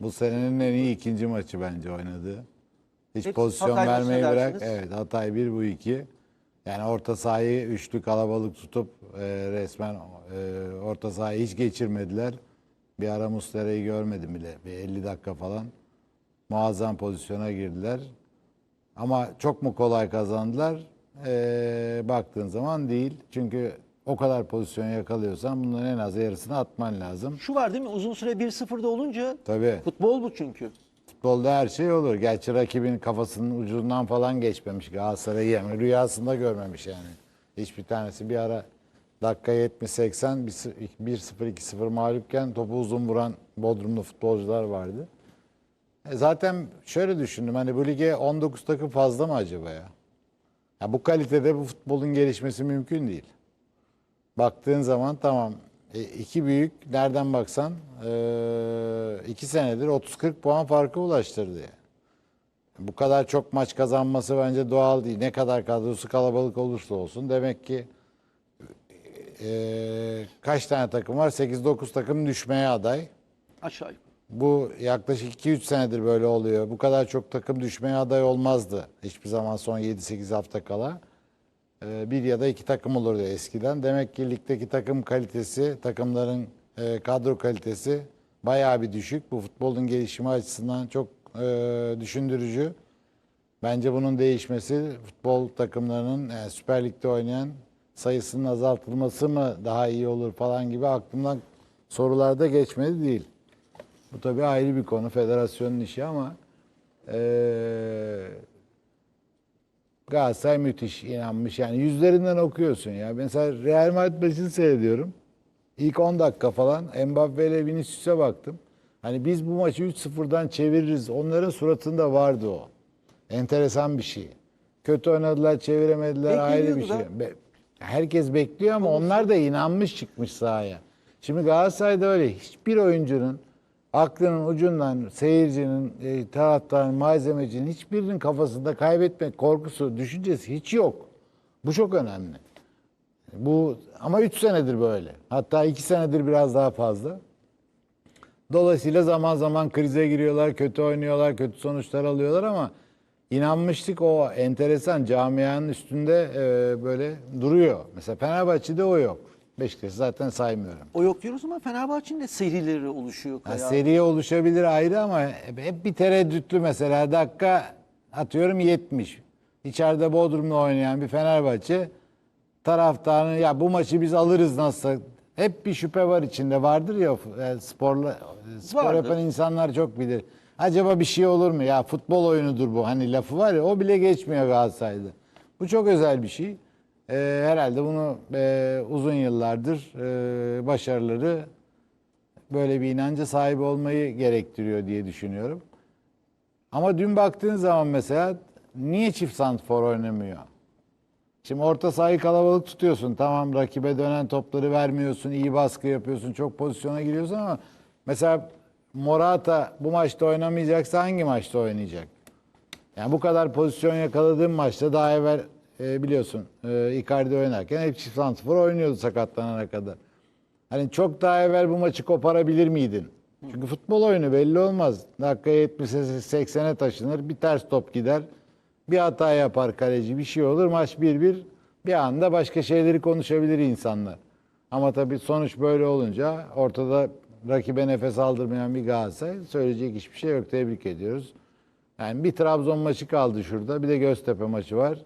Bu senenin en iyi ikinci maçı bence oynadı. Hiç Peki, pozisyon Hatay vermeyi bırak. dersiniz? Evet Hatay 1 bu 2. Yani orta sahayı üçlü kalabalık tutup e, resmen e, orta sahayı hiç geçirmediler. Bir ara Muslera'yı görmedim bile. Bir 50 dakika falan. Muazzam pozisyona girdiler. Ama çok mu kolay kazandılar? E, baktığın zaman değil. Çünkü o kadar pozisyon yakalıyorsan bunların en az yarısını atman lazım. Şu var değil mi? Uzun süre 1-0'da olunca Tabii. futbol bu çünkü. Futbolda her şey olur. Gerçi rakibin kafasının ucundan falan geçmemiş Galatasaray'ı yani rüyasında görmemiş yani. Hiçbir tanesi bir ara dakika 70-80 1-0 2-0 mağlupken topu uzun vuran Bodrumlu futbolcular vardı. E zaten şöyle düşündüm hani bu lige 19 takım fazla mı acaba ya? ya bu kalitede bu futbolun gelişmesi mümkün değil. Baktığın zaman tamam e, iki büyük nereden baksan e, iki senedir 30-40 puan farkı ulaştırdı. yani. Bu kadar çok maç kazanması bence doğal değil. Ne kadar kadrosu kalabalık olursa olsun. Demek ki e, kaç tane takım var? 8-9 takım düşmeye aday. Aşağı yukarı. Bu yaklaşık 2-3 senedir böyle oluyor. Bu kadar çok takım düşmeye aday olmazdı. Hiçbir zaman son 7-8 hafta kala. Ee, Bir ya da iki takım olurdu eskiden. Demek ki ligdeki takım kalitesi, takımların e, kadro kalitesi bayağı bir düşük. Bu futbolun gelişimi açısından çok e, düşündürücü. Bence bunun değişmesi futbol takımlarının yani Süper Lig'de oynayan sayısının azaltılması mı daha iyi olur falan gibi aklımdan sorularda geçmedi değil. Bu tabii ayrı bir konu federasyonun işi ama eee Galatasaray müthiş inanmış. Yani yüzlerinden okuyorsun ya. Mesela Real Madrid maçını seyrediyorum. İlk 10 dakika falan Mbappe ile Vinicius'a baktım. Hani biz bu maçı 3-0'dan çeviririz. Onların suratında vardı o. Enteresan bir şey. Kötü oynadılar, çeviremediler ayrı bir şey. Be- Herkes bekliyor ama onlar da inanmış çıkmış sahaya. Şimdi Galatasaray'da öyle hiçbir oyuncunun aklının ucundan seyircinin, e, taraftarın, malzemecinin hiçbirinin kafasında kaybetmek korkusu, düşüncesi hiç yok. Bu çok önemli. Bu ama 3 senedir böyle. Hatta 2 senedir biraz daha fazla. Dolayısıyla zaman zaman krize giriyorlar, kötü oynuyorlar, kötü sonuçlar alıyorlar ama inanmışlık o enteresan camianın üstünde e, böyle duruyor. Mesela Fenerbahçe'de o yok. Beşiktaş'ı zaten saymıyorum. O yok diyoruz ama Fenerbahçe'nin de serileri oluşuyor. Ya Kaya. seriye oluşabilir ayrı ama hep bir tereddütlü mesela dakika atıyorum 70. İçeride Bodrum'la oynayan bir Fenerbahçe taraftarının ya bu maçı biz alırız nasıl hep bir şüphe var içinde vardır ya e, sporla spor Vardır. yapan insanlar çok bilir. Acaba bir şey olur mu? Ya futbol oyunudur bu. Hani lafı var ya o bile geçmiyor Galatasaray'da. Bu çok özel bir şey. Ee, herhalde bunu e, uzun yıllardır e, başarıları böyle bir inanca sahip olmayı gerektiriyor diye düşünüyorum. Ama dün baktığın zaman mesela niye çift santrfor oynamıyor? Şimdi orta sahayı kalabalık tutuyorsun. Tamam rakibe dönen topları vermiyorsun. iyi baskı yapıyorsun. Çok pozisyona giriyorsun ama mesela Morata bu maçta oynamayacaksa hangi maçta oynayacak? Yani bu kadar pozisyon yakaladığım maçta daha evvel e, biliyorsun e, Icardi oynarken hep çift santrfor oynuyordu sakatlanana kadar. Hani çok daha evvel bu maçı koparabilir miydin? Çünkü futbol oyunu belli olmaz. Dakika 70'e 80'e taşınır. Bir ters top gider. Bir hata yapar kaleci. Bir şey olur. Maç 1-1. Bir anda başka şeyleri konuşabilir insanlar. Ama tabii sonuç böyle olunca ortada rakibe nefes aldırmayan bir Galatasaray söyleyecek hiçbir şey yok. Tebrik ediyoruz. Yani bir Trabzon maçı kaldı şurada. Bir de Göztepe maçı var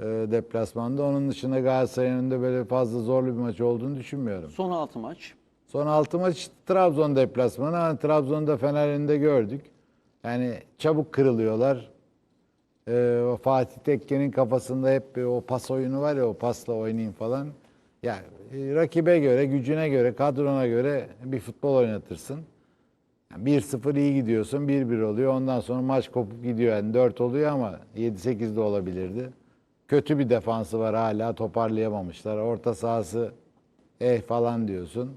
e, deplasmanda. Onun dışında Galatasaray'ın önünde böyle fazla zorlu bir maç olduğunu düşünmüyorum. Son 6 maç. Son altı maç işte Trabzon deplasmanı. Hani Trabzon'da Fener'in de gördük. Yani çabuk kırılıyorlar. Ee, o Fatih Tekke'nin kafasında hep bir o pas oyunu var ya o pasla oynayayım falan. Yani e, rakibe göre, gücüne göre, kadrona göre bir futbol oynatırsın. Yani 1-0 iyi gidiyorsun, 1-1 oluyor. Ondan sonra maç kopup gidiyor. Yani 4 oluyor ama 7-8 de olabilirdi. Kötü bir defansı var hala toparlayamamışlar. Orta sahası eh falan diyorsun.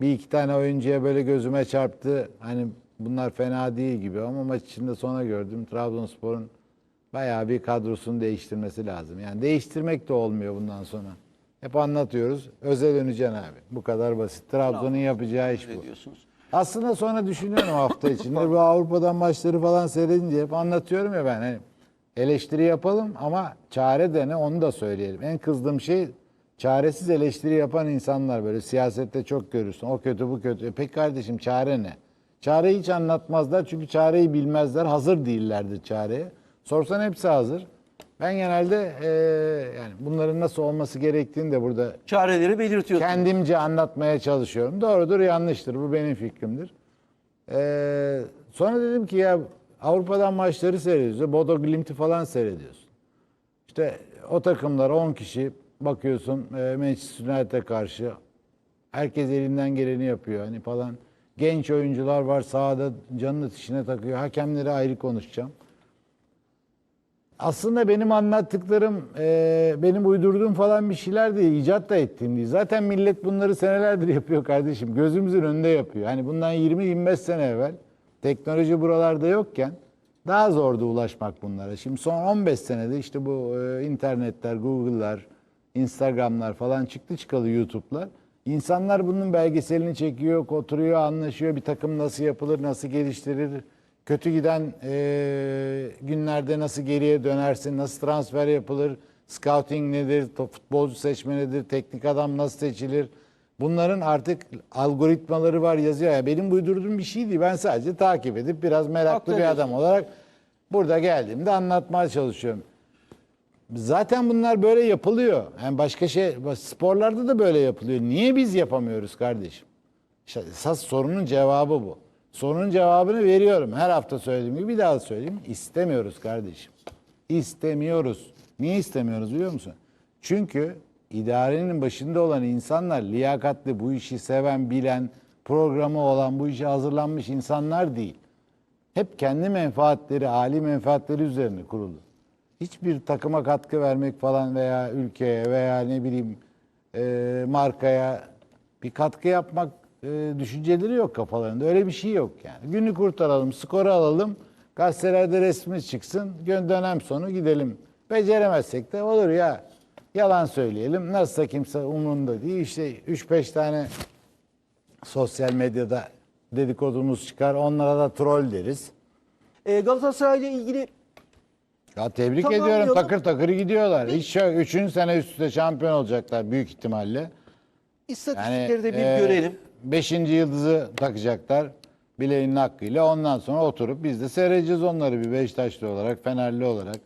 Bir iki tane oyuncuya böyle gözüme çarptı. Hani bunlar fena değil gibi ama maç içinde sonra gördüm. Trabzonspor'un bayağı bir kadrosunu değiştirmesi lazım. Yani değiştirmek de olmuyor bundan sonra. Hep anlatıyoruz. Özel döneceksin abi. Bu kadar basit. Trabzon'un yapacağı iş bu. diyorsunuz. Aslında sonra düşünüyorum hafta içinde bu Avrupa'dan maçları falan seyredince hep anlatıyorum ya ben. Hani eleştiri yapalım ama çare de ne onu da söyleyelim. En kızdığım şey çaresiz eleştiri yapan insanlar böyle siyasette çok görürsün. O kötü bu kötü. E peki kardeşim çare ne? Çareyi hiç anlatmazlar çünkü çareyi bilmezler. Hazır değillerdir çareye. Sorsan hepsi hazır. Ben genelde eee, yani bunların nasıl olması gerektiğini de burada Çareleri belirtiyorsun. kendimce anlatmaya çalışıyorum. Doğrudur, yanlıştır. Bu benim fikrimdir. Ee, sonra dedim ki ya Avrupa'dan maçları seyrediyorsun. Bodo Glimt'i falan seyrediyorsun. İşte o takımlar 10 kişi bakıyorsun e, Manchester United'e karşı. Herkes elinden geleni yapıyor hani falan. Genç oyuncular var sahada canını dişine takıyor. Hakemleri ayrı konuşacağım. Aslında benim anlattıklarım e, benim uydurduğum falan bir şeyler değil, icat da ettiğim değil. Zaten millet bunları senelerdir yapıyor kardeşim. Gözümüzün önünde yapıyor. Hani bundan 20-25 sene evvel teknoloji buralarda yokken daha zordu ulaşmak bunlara. Şimdi son 15 senede işte bu e, internetler, Google'lar, Instagram'lar falan çıktı çıkalı YouTube'lar. İnsanlar bunun belgeselini çekiyor, oturuyor, anlaşıyor. Bir takım nasıl yapılır, nasıl geliştirilir. Kötü giden e, günlerde nasıl geriye dönersin, nasıl transfer yapılır, scouting nedir, futbolcu seçme nedir, teknik adam nasıl seçilir. Bunların artık algoritmaları var yazıyor. Ya benim uydurduğum bir şey değil. Ben sadece takip edip biraz meraklı bir Aktarıyorsun. adam olarak burada geldiğimde anlatmaya çalışıyorum. Zaten bunlar böyle yapılıyor. Yani başka şey sporlarda da böyle yapılıyor. Niye biz yapamıyoruz kardeşim? İşte esas sorunun cevabı bu. Sorunun cevabını veriyorum. Her hafta söylediğim gibi bir daha söyleyeyim. İstemiyoruz kardeşim. İstemiyoruz. Niye istemiyoruz biliyor musun? Çünkü idarenin başında olan insanlar liyakatli, bu işi seven, bilen, programı olan, bu işe hazırlanmış insanlar değil. Hep kendi menfaatleri, âli menfaatleri üzerine kurulu. Hiçbir takıma katkı vermek falan veya ülkeye veya ne bileyim e, markaya bir katkı yapmak e, düşünceleri yok kafalarında. Öyle bir şey yok yani. Günü kurtaralım, skoru alalım, gazetelerde resmimiz çıksın, dönem sonu gidelim. Beceremezsek de olur ya. Yalan söyleyelim. Nasılsa kimse umurunda değil. İşte 3-5 tane sosyal medyada dedikodumuz çıkar. Onlara da troll deriz. E, Galatasaray'la ilgili Ya tebrik Tamamlayalım. ediyorum. Takır takır gidiyorlar. Hiç yok. Üçüncü sene üst üste şampiyon olacaklar büyük ihtimalle. istatistikleri de bir e, görelim. Beşinci yıldızı takacaklar bileğinin hakkıyla. Ondan sonra oturup biz de seyredeceğiz onları bir Beşiktaşlı olarak, Fenerli olarak,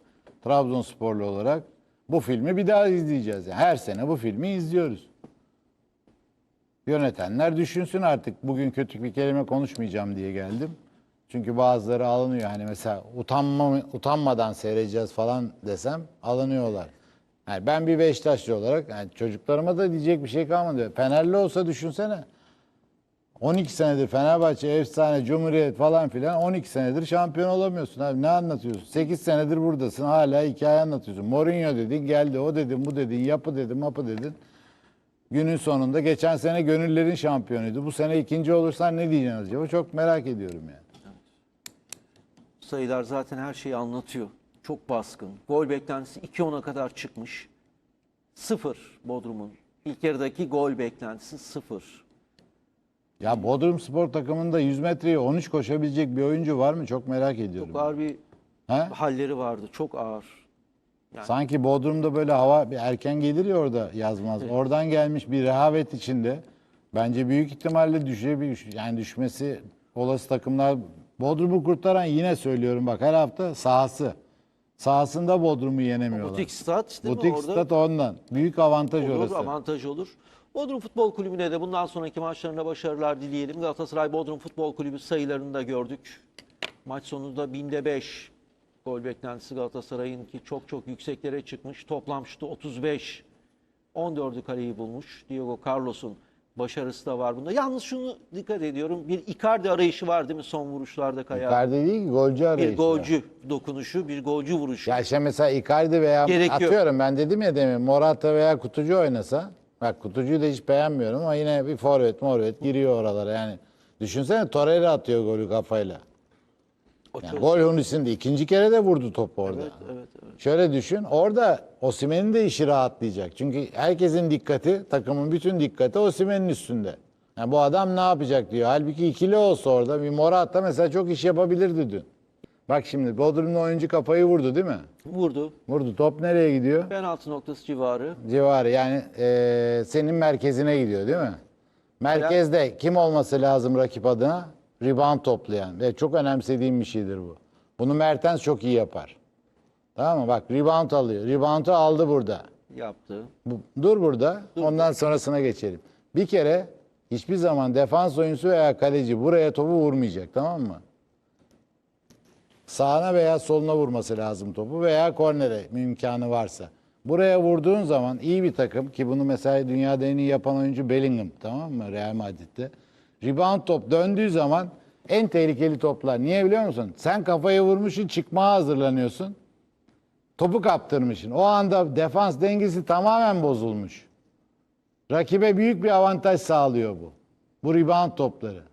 Trabzonsporlu olarak. Bu filmi bir daha izleyeceğiz. Yani her sene bu filmi izliyoruz. Yönetenler düşünsün artık. Bugün kötü bir kelime konuşmayacağım diye geldim. Çünkü bazıları alınıyor. Hani mesela utanma, utanmadan seyredeceğiz falan desem alınıyorlar. Yani ben bir Beşiktaşlı olarak yani çocuklarıma da diyecek bir şey kalmadı. Fenerli olsa düşünsene. 12 senedir Fenerbahçe efsane, Cumhuriyet falan filan 12 senedir şampiyon olamıyorsun abi. Ne anlatıyorsun? 8 senedir buradasın hala hikaye anlatıyorsun. Mourinho dedin geldi o dedin bu dedin yapı dedin mapı dedin. Günün sonunda geçen sene gönüllerin şampiyonuydu. Bu sene ikinci olursan ne diyeceksin acaba? Çok merak ediyorum yani. Sayılar zaten her şeyi anlatıyor. Çok baskın. Gol beklentisi 2-10'a kadar çıkmış. Sıfır Bodrum'un. İlk yarıdaki gol beklentisi sıfır. Ya Bodrum Spor takımında 100 metreye 13 koşabilecek bir oyuncu var mı? Çok merak ediyorum. Çok ağır bir He? halleri vardı. Çok ağır. Sanki Bodrum'da böyle hava bir erken gelir ya orada yazmaz. Oradan gelmiş bir rehavet içinde. Bence büyük ihtimalle düşebilir. Yani düşmesi olası takımlar Bodrum'u kurtaran yine söylüyorum bak her hafta sahası. Sahasında Bodrum'u yenemiyorlar. Butik stat değil mi? Butik Orada stat ondan. Büyük avantaj olur, orası. avantaj olur. Bodrum Futbol Kulübü'ne de bundan sonraki maçlarında başarılar dileyelim. Galatasaray Bodrum Futbol Kulübü sayılarını da gördük. Maç sonunda binde 5 gol beklentisi Galatasaray'ın ki çok çok yükseklere çıkmış. Toplam şutu 35. 14'ü kaleyi bulmuş. Diego Carlos'un başarısı da var bunda. Yalnız şunu dikkat ediyorum. Bir Icardi arayışı var değil mi son vuruşlarda Kaya? Icardi değil ki golcü arayışı. bir golcü dokunuşu, bir golcü vuruşu. Ya işte mesela Icardi veya Gerek yok. atıyorum ben dedim ya demin Morata veya Kutucu oynasa. Bak Kutucu'yu da hiç beğenmiyorum ama yine bir forvet morvet giriyor oralara yani. Düşünsene Torreira atıyor golü kafayla. O Yani çok- gol Hunis'in ikinci kere de vurdu topu orada. Evet, evet, evet. Şöyle düşün orada Osimhen'in de işi rahatlayacak. Çünkü herkesin dikkati takımın bütün dikkati Osimhen'in üstünde. Yani bu adam ne yapacak diyor. Halbuki ikili olsa orada bir Morata mesela çok iş yapabilirdi dün. Bak şimdi Bodrum'da oyuncu kafayı vurdu değil mi? Vurdu. Vurdu. Top nereye gidiyor? Penaltı noktası civarı. Civarı yani eee, senin merkezine gidiyor değil mi? Merkezde kim olması lazım rakip adına? Rebound toplayan. Ve çok önemsediğim bir şeydir bu. Bunu Mertens çok iyi yapar. Tamam mı? Bak rebound alıyor. Rebound'u aldı burada. Yaptı. Bu- dur burada. Ondan sonrasına geçelim. Bir kere hiçbir zaman defans oyuncusu veya kaleci buraya topu vurmayacak. Tamam mı? Sağına veya soluna vurması lazım topu veya kornere imkanı varsa. Buraya vurduğun zaman iyi bir takım ki bunu mesela dünyada en iyi yapan oyuncu Bellingham tamam mı Real Madrid'de. Rebound top döndüğü zaman en tehlikeli toplar. Niye biliyor musun? Sen kafayı vurmuşsun çıkmaya hazırlanıyorsun. Topu kaptırmışsın. O anda defans dengesi tamamen bozulmuş. Rakibe büyük bir avantaj sağlıyor bu. Bu rebound topları.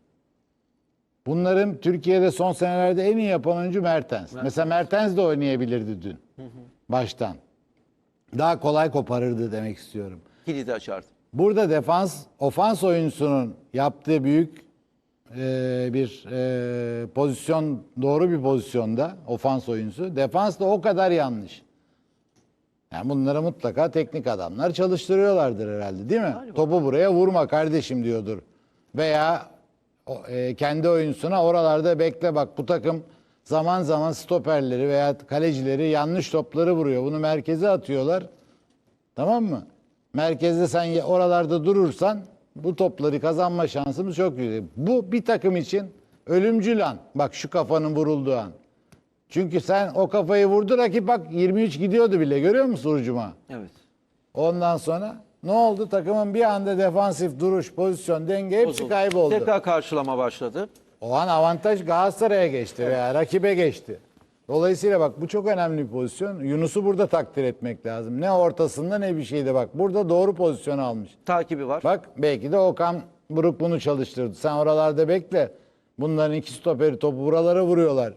Bunların Türkiye'de son senelerde en iyi yapan oyuncu Mertens. Mesela Mertens de oynayabilirdi dün. Baştan. Daha kolay koparırdı demek istiyorum. Kilidi açardı. Burada defans, ofans oyuncusunun yaptığı büyük e, bir e, pozisyon, doğru bir pozisyonda ofans oyuncusu. Defans da o kadar yanlış. Yani bunları mutlaka teknik adamlar çalıştırıyorlardır herhalde değil mi? Topu buraya vurma kardeşim diyordur. Veya kendi oyuncusuna oralarda bekle bak bu takım zaman zaman stoperleri veya kalecileri yanlış topları vuruyor. Bunu merkeze atıyorlar. Tamam mı? Merkezde sen oralarda durursan bu topları kazanma şansımız çok yüksek. Bu bir takım için ölümcül an. Bak şu kafanın vurulduğu an. Çünkü sen o kafayı vurdu rakip bak 23 gidiyordu bile görüyor musun ucuma? Evet. Ondan sonra ne oldu? Takımın bir anda defansif duruş, pozisyon, denge hepsi Bozuldu. kayboldu. Tekrar karşılama başladı. O an avantaj Galatasaray'a geçti veya rakibe geçti. Dolayısıyla bak bu çok önemli bir pozisyon. Yunus'u burada takdir etmek lazım. Ne ortasında ne bir şeyde bak. Burada doğru pozisyonu almış. Takibi var. Bak belki de Okan Buruk bunu çalıştırdı. Sen oralarda bekle. Bunların iki stoperi topu buralara vuruyorlar.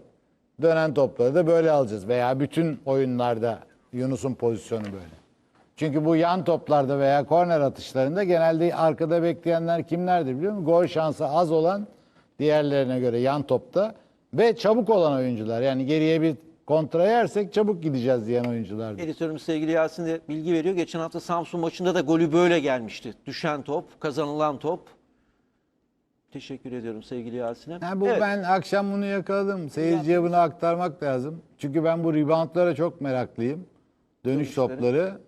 Dönen topları da böyle alacağız. Veya bütün oyunlarda Yunus'un pozisyonu böyle. Çünkü bu yan toplarda veya korner atışlarında genelde arkada bekleyenler kimlerdir biliyor musun? Gol şansı az olan diğerlerine göre yan topta ve çabuk olan oyuncular. Yani geriye bir kontra yersek çabuk gideceğiz diyen oyunculardır. Editörümüz sevgili Yasin de bilgi veriyor. Geçen hafta Samsun maçında da golü böyle gelmişti. Düşen top, kazanılan top. Teşekkür ediyorum sevgili Yasin'e. Ha, bu Evet. ben akşam bunu yakaladım. Seyirciye bunu aktarmak lazım. Çünkü ben bu reboundlara çok meraklıyım. Dönüş Dönüşleri. topları.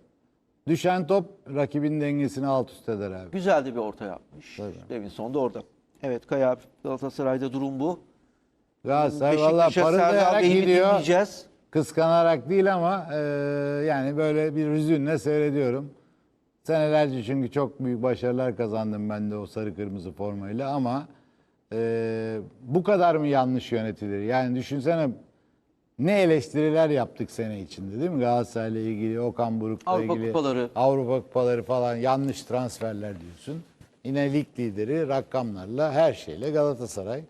Düşen top rakibin dengesini alt üst eder abi. Güzel de bir orta yapmış. Davinson da orada. Evet Kaya abi, Galatasaray'da durum bu. Galatasaray Beşiktaş'a valla Serdar parıldayarak Bey'i gidiyor. dinleyeceğiz. Kıskanarak değil ama e, yani böyle bir hüzünle seyrediyorum. Senelerce çünkü çok büyük başarılar kazandım ben de o sarı kırmızı formayla ama e, bu kadar mı yanlış yönetilir? Yani düşünsene ne eleştiriler yaptık sene içinde değil mi? Galatasaray'la ilgili, Okan Buruk'la Avrupa ilgili. kupaları. Avrupa kupaları falan yanlış transferler diyorsun. Yine lig lideri rakamlarla her şeyle Galatasaray.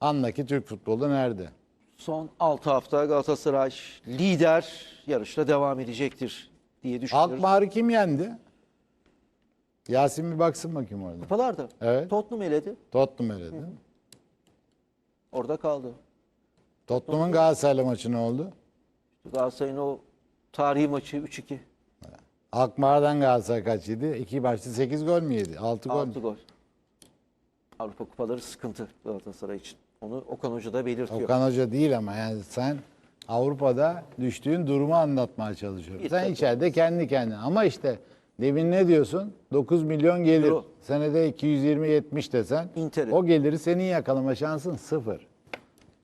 Andaki Türk futbolu nerede? Son 6 hafta Galatasaray lider yarışla devam edecektir diye düşünüyoruz. Alkmaar'ı kim yendi? Yasin bir baksın bakayım orada. Kupalarda. Evet. Tottenham eledi. Tottenham eledi. Orada kaldı. Tottenham'ın Galatasaray'la maçı ne oldu? Galatasaray'ın o tarihi maçı 3-2. Alkmaar'dan Galatasaray kaç yedi? İki maçta 8 gol mü yedi? 6 gol. 6 gol. Avrupa kupaları sıkıntı Galatasaray için. Onu Okan Hoca da belirtiyor. Okan Hoca değil ama yani sen Avrupa'da düştüğün durumu anlatmaya çalışıyorsun. Bir Sen içeride kendi kendine. Ama işte demin ne diyorsun? 9 milyon gelir. Euro. Senede 220-70 desen Inter'in. o geliri senin yakalama şansın sıfır.